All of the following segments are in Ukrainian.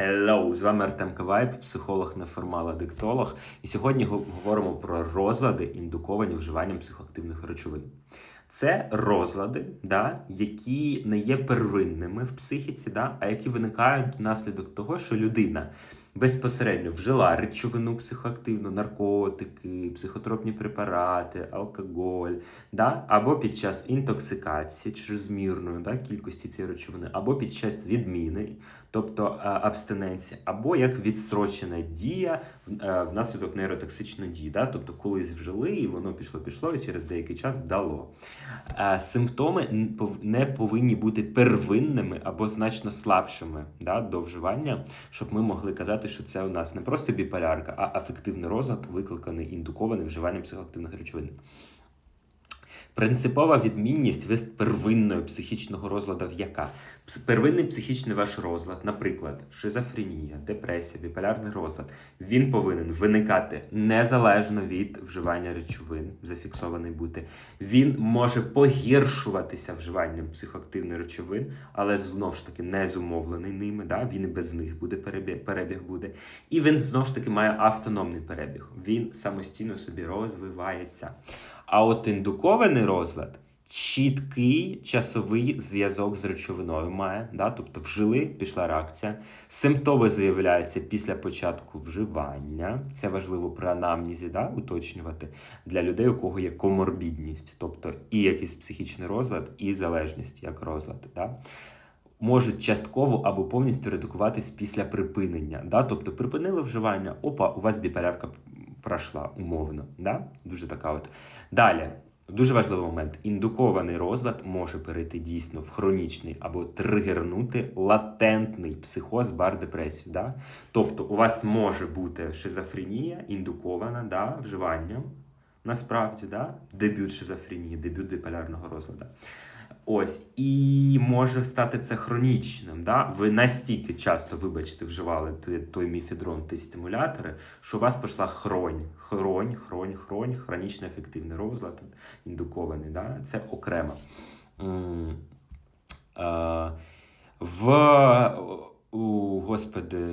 Hello! З вами Артем Кавайп, психолог, неформал, адиктолог. І сьогодні го- говоримо про розлади, індуковані вживанням психоактивних речовин. Це розлади, да, які не є первинними в психіці, да, а які виникають внаслідок того, що людина безпосередньо вжила речовину психоактивну, наркотики, психотропні препарати, алкоголь, да, або під час інтоксикації чрезмірної да, кількості цієї речовини, або під час відміни, тобто е, абстиненції, або як відстрочена дія е, внаслідок нейротоксичної дії. Да? Тобто, колись вжили, і воно пішло, пішло, і через деякий час дало. Е, Симптоми не повинні бути первинними або значно слабшими да, до вживання, щоб ми могли казати, що це у нас не просто біполярка, а афективний розлад, викликаний індукований вживанням психоактивних речовин. Принципова відмінність від первинної психічного розладу в яка? Первинний психічний ваш розлад, наприклад, шизофренія, депресія, біполярний розлад, він повинен виникати незалежно від вживання речовин, зафіксований бути. Він може погіршуватися вживанням психоактивних речовин, але знову ж таки не зумовлений ними. Да? Він і без них буде перебіг, перебіг буде. І він знову ж таки має автономний перебіг. Він самостійно собі розвивається. А от індукований розлад чіткий часовий зв'язок з речовиною має, да? тобто вжили, пішла реакція. Симптоми з'являються після початку вживання. Це важливо при анамнезі да? уточнювати для людей, у кого є коморбідність, тобто і якийсь психічний розлад, і залежність як розлад. Да? можуть частково або повністю редукуватись після припинення. Да? Тобто припинили вживання, опа, у вас біполярка пройшла умовно. Да? Дуже така от. Далі. Дуже важливий момент. Індукований розлад може перейти дійсно в хронічний або тригернути латентний психоз, бар, депресію. Да? Тобто у вас може бути шизофренія індукована да, вживанням. Насправді, да? дебют шизофренії, дебют біполярного розладу. Ось, і може стати це хронічним. Да? Ви настільки часто, вибачте, вживали той міфедрон, ті стимулятори, що у вас пішла хронь. Хронь, хронь, хронь, хронічно ефективний розлад, індукований. Да? Це окремо. В у, господи,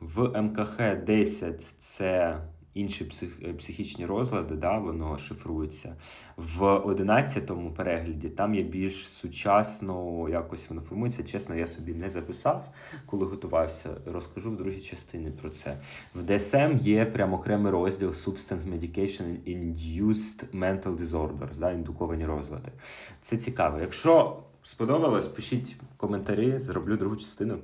в МКХ 10 це інші псих, е, психічні розлади, да, воно шифрується. В 11-му перегляді там є більш сучасно, якось воно формується. Чесно, я собі не записав, коли готувався. Розкажу в другій частині про це. В DSM є прям окремий розділ Substance Medication Induced Mental Disorders, да, індуковані розлади. Це цікаво. Якщо сподобалось, пишіть коментарі, зроблю другу частину.